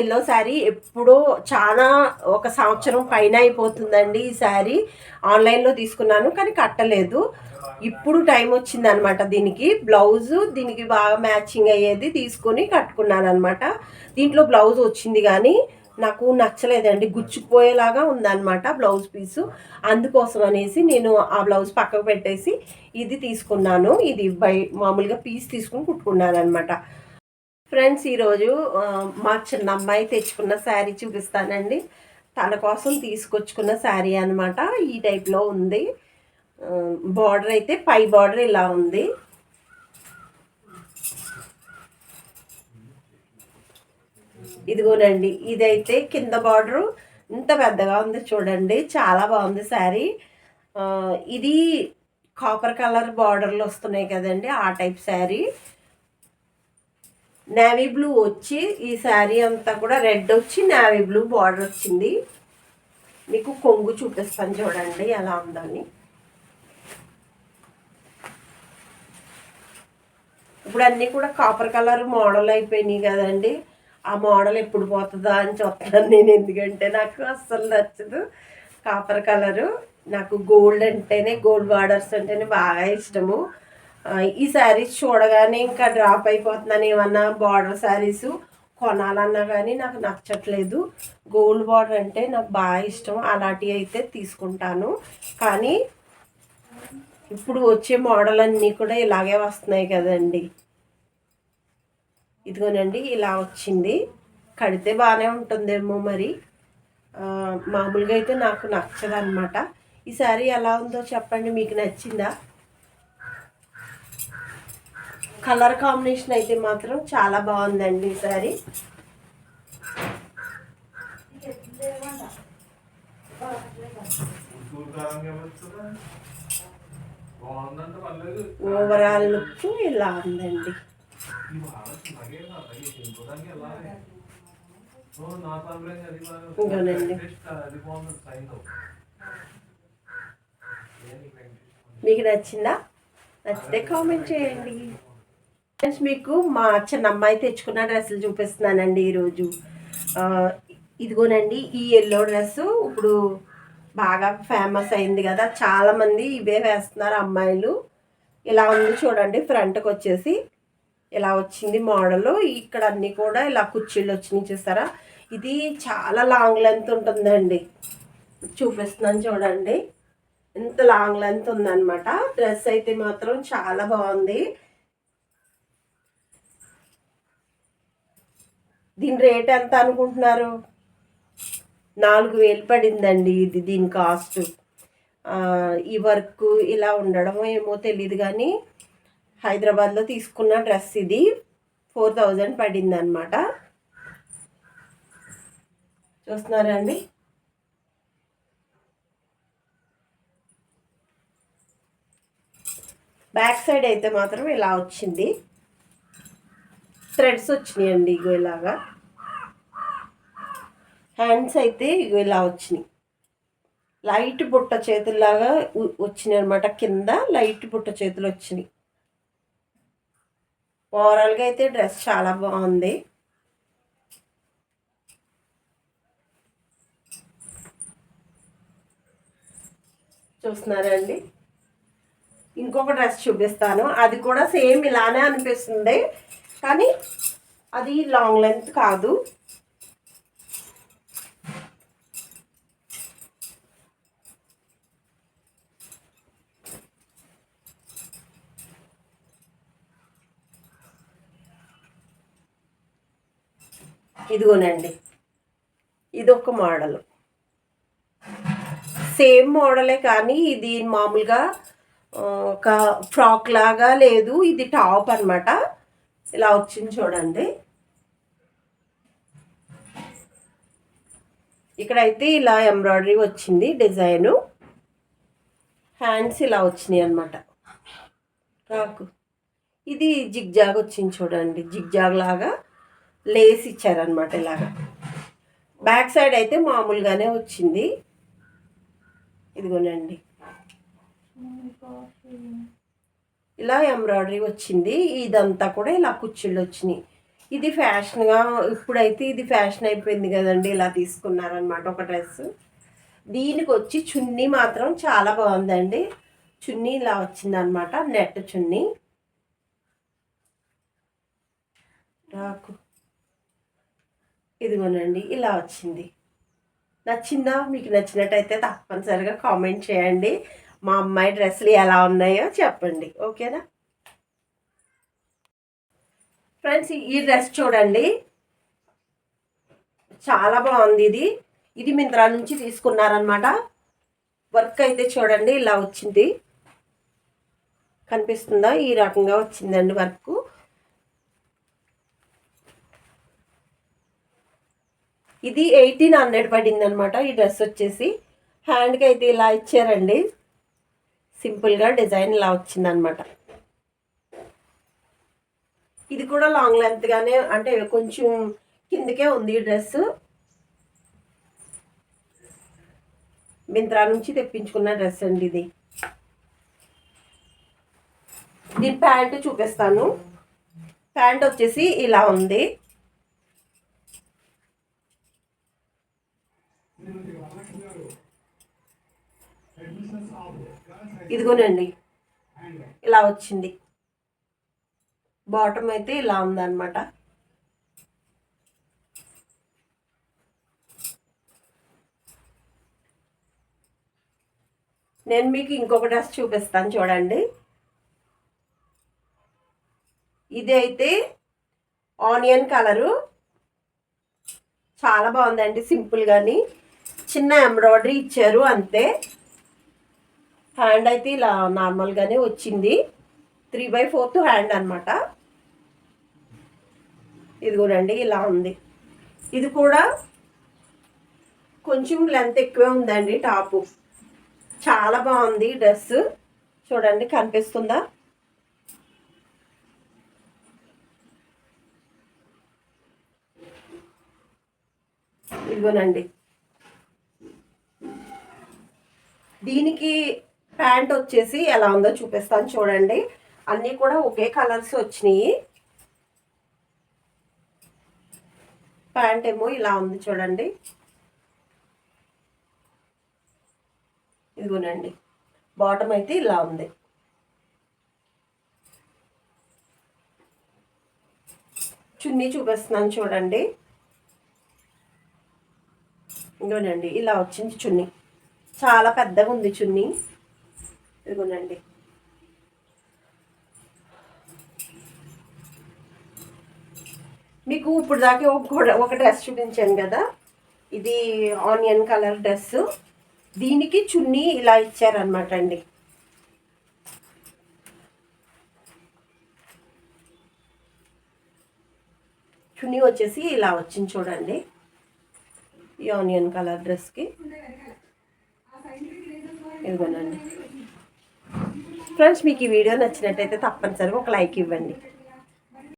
Yellow sari ఎప్పుడో చాలా ఒక సంవత్సరం పైన అయిపోతుందండి ఈ శారీ. ఆన్లైన్లో తీసుకున్నాను కానీ కట్టలేదు. ఇప్పుడు టైం వచ్చింది అనమాట దీనికి. బ్లౌజ్ దీనికి బాగా మ్యాచింగ్ అయ్యేది తీసుకొని కట్టుకున్నాను అనమాట దీంట్లో బ్లౌజ్ వచ్చింది కానీ నాకు నచ్చలేదండి. గుచ్చుకుపోయేలాగా ఉందన్నమాట బ్లౌజ్ పీసు. అందుకోసం అనేసి నేను ఆ బ్లౌజ్ పక్కకు పెట్టేసి ఇది తీసుకున్నాను. ఇది బై మామూలుగా పీస్ తీసుకుని కుట్టుకున్నాను అనమాట ఫ్రెండ్స్ ఈరోజు మా చిన్న అమ్మాయి తెచ్చుకున్న శారీ చూపిస్తానండి. తన కోసం తీసుకొచ్చుకున్న శారీ అనమాట ఈ టైప్లో ఉంది. బార్డర్ అయితే పై బార్డర్ ఇలా ఉంది. ఇదిగోనండి ఇదైతే కింద బార్డరు. ఇంత పెద్దగా ఉంది చూడండి. చాలా బాగుంది శారీ. ఇది కాపర్ కలర్ బార్డర్లు వస్తున్నాయి కదండి ఆ టైప్ శారీ. నేవీ బ్లూ వచ్చి ఈ శారీ అంతా కూడా రెడ్ వచ్చి నేవీ బ్లూ బార్డర్ వచ్చింది. మీకు కొంగు చూపిస్తాను చూడండి ఎలా ఉందని. ఇప్పుడు అన్నీ కూడా కాపర్ కలర్ మోడల్ అయిపోయినాయి కదండి. ఆ మోడల్ ఎప్పుడు పోతుందా అని చూస్తున్నాను నేను ఎందుకంటే నాకు అస్సలు నచ్చదు కాపర్ కలరు నాకు గోల్డ్ అంటేనే గోల్డ్ బార్డర్స్ అంటేనే బాగా ఇష్టము. ఈ శారీస్ చూడగానే ఇంకా డ్రాప్ అయిపోతున్నాను ఏమన్నా బార్డర్ శారీస్ కొనాలన్నా కానీ నాకు నచ్చట్లేదు. గోల్డ్ బార్డర్ అంటే నాకు బాగా ఇష్టం. అలాంటివి అయితే తీసుకుంటాను. కానీ ఇప్పుడు వచ్చే మోడల్ అన్నీ కూడా ఇలాగే వస్తున్నాయి కదండి. ఇదిగోనండి ఇలా వచ్చింది. కడితే బాగానే ఉంటుందేమో మరి. మామూలుగా అయితే నాకు నచ్చదన్నమాట. ఈ శారీ ఎలా ఉందో చెప్పండి మీకు నచ్చిందా? కలర్ కాంబినేషన్ అయితే మాత్రం చాలా బాగుందండి ఈసారి ఓవరాల్ లుక్ ఇలా ఉందండి. మీకు నచ్చిందా? నచ్చితే కామెంట్ చేయండి. ఫ్రెండ్స్ మీకు మా చిన్న అమ్మాయి తెచ్చుకున్న డ్రెస్సులు చూపిస్తున్నానండి ఈరోజు. ఇదిగోనండి ఈ ఎల్లో డ్రెస్ ఇప్పుడు బాగా ఫేమస్ అయింది కదా. చాలామంది ఇవే వేస్తున్నారు అమ్మాయిలు. ఇలా ఉంది చూడండి ఫ్రంట్కి వచ్చేసి ఇలా వచ్చింది మోడల్. ఇక్కడ అన్నీ కూడా ఇలా కుర్చీలు వచ్చినాయి చూసారా? ఇది చాలా లాంగ్ లెంత్ ఉంటుందండి. చూపిస్తున్నాను చూడండి. ఇంత లాంగ్ లెంత్ ఉందన్నమాట. డ్రెస్ అయితే మాత్రం చాలా బాగుంది. దీని రేట్ ఎంత అనుకుంటున్నారు? నాలుగు వేలు పడిందండి ఇది దీని కాస్ట్. ఈ వర్క్ ఇలా ఉండడం ఏమో తెలియదు కానీ హైదరాబాద్లో తీసుకున్న డ్రెస్ ఇది ఫోర్ థౌజండ్ పడింది అనమాట చూస్తున్నారా అండి? బ్యాక్ సైడ్ అయితే మాత్రం ఇలా వచ్చింది. థ్రెడ్స్ వచ్చినాయండి ఇగో ఇలాగా. హ్యాండ్స్ అయితే ఇగో ఇలా వచ్చినాయి. లైట్ బుట్ట చేతుల్లాగా వచ్చినాయి అనమాట కింద లైట్ బుట్ట చేతులు వచ్చినాయి. ఓవరాల్గా అయితే డ్రెస్ చాలా బాగుంది. చూస్తున్నారా అండి? ఇంకొక డ్రెస్ చూపిస్తాను. అది కూడా సేమ్ ఇలానే అనిపిస్తుంది. కానీ అది లాంగ్ లెంత్ కాదు. ఇదిగోనండి. ఇది ఒక మోడల్ సేమ్ మోడలే కానీ ఇది మామూలుగా ఒక ఫ్రాక్ లాగా లేదు ఇది టాప్ అన్నమాట. ఇలా వచ్చింది చూడండి. ఇక్కడైతే ఇలా ఎంబ్రాయిడరీ వచ్చింది డిజైను. హ్యాండ్స్ ఇలా వచ్చినాయి అనమాట రాకు. ఇది జిగ్జాగ్ వచ్చింది చూడండి. జిగ్జాగ్ లాగా లేస్ ఇచ్చారనమాట ఇలాగా. బ్యాక్ సైడ్ అయితే మామూలుగానే వచ్చింది. ఇదిగోనండి. ఇలా ఎంబ్రాయిడరీ వచ్చింది. ఇదంతా కూడా ఇలా కుచ్చిళ్ళు వచ్చినాయి. ఇది ఫ్యాషన్గా ఇప్పుడైతే ఇది ఫ్యాషన్ అయిపోయింది కదండి. ఇలా తీసుకున్నారనమాట ఒక డ్రెస్. దీనికి వచ్చి చున్నీ మాత్రం చాలా బాగుందండి. చున్నీ ఇలా వచ్చిందనమాట నెట్ చున్నీ. రాకు. ఇదిగోనండి ఇలా వచ్చింది. నచ్చిందా? మీకు నచ్చినట్టయితే తప్పనిసరిగా కామెంట్ చేయండి. మా అమ్మాయి డ్రెస్సులు ఎలా ఉన్నాయో చెప్పండి. ఓకేనా? ఫ్రెండ్స్ ఈ డ్రెస్ చూడండి. చాలా బాగుంది ఇది. ఇది మింత్రా నుంచి తీసుకున్నారనమాట వర్క్ అయితే చూడండి ఇలా వచ్చింది. కనిపిస్తుందా? ఈ రకంగా వచ్చిందండి వర్క్. ఇది ఎయిటీన్ హండ్రెడ్ పడింది అనమాట ఈ డ్రెస్ వచ్చేసి. హ్యాండ్కి అయితే ఇలా ఇచ్చారండి. సింపుల్గా డిజైన్ ఇలా వచ్చిందనమాట. ఇది కూడా లాంగ్ లెంత్గానే అంటే కొంచెం కిందకే ఉంది ఈ డ్రెస్. మింత్రా నుంచి తెప్పించుకున్న డ్రెస్ అండి ఇది. దీని ప్యాంట్ చూపిస్తాను. ప్యాంట్ వచ్చేసి ఇలా ఉంది. ఇదిగోనండి. ఇలా వచ్చింది. బాటమ్ అయితే ఇలా ఉందన్నమాట. నేను మీకు ఇంకొక డ్రెస్ చూపిస్తాను చూడండి. ఇది అయితే ఆనియన్ కలరు. చాలా బాగుందండి సింపుల్ కానీ చిన్న ఎంబ్రాయిడరీ ఇచ్చారు అంతే. హ్యాండ్ అయితే ఇలా నార్మల్గానే వచ్చింది. త్రీ బై ఫోర్త్ హ్యాండ్ అనమాట ఇదిగోనండి ఇలా ఉంది. ఇది కూడా కొంచెం లెంత్ ఎక్కువే ఉందండి టాపు. చాలా బాగుంది డ్రెస్. చూడండి కనిపిస్తుందా? ఇదిగోనండి. దీనికి ప్యాంట్ వచ్చేసి ఎలా ఉందో చూపిస్తాను చూడండి. అన్నీ కూడా ఒకే కలర్స్ వచ్చినాయి. ప్యాంట్ ఏమో ఇలా ఉంది చూడండి. ఇదిగోనండి. బాటమ్ అయితే ఇలా ఉంది. చున్నీ చూపిస్తున్నాను చూడండి. ఇదిగోనండి ఇలా వచ్చింది చున్నీ. చాలా పెద్దగా ఉంది చున్నీ. ఇదిగోనండి. మీకు ఇప్పుడు దాకా ఒక ఒక డ్రెస్ చూపించాను కదా? ఇది ఆనియన్ కలర్ డ్రెస్. దీనికి చున్నీ ఇలా ఇచ్చారనమాట అండి. చున్నీ వచ్చేసి ఇలా వచ్చింది చూడండి. ఈ ఆనియన్ కలర్ డ్రెస్కి. ఇదిగోనండి. ఫ్రెండ్స్ మీకు ఈ వీడియో నచ్చినట్టయితే తప్పనిసరిగా ఒక లైక్ ఇవ్వండి.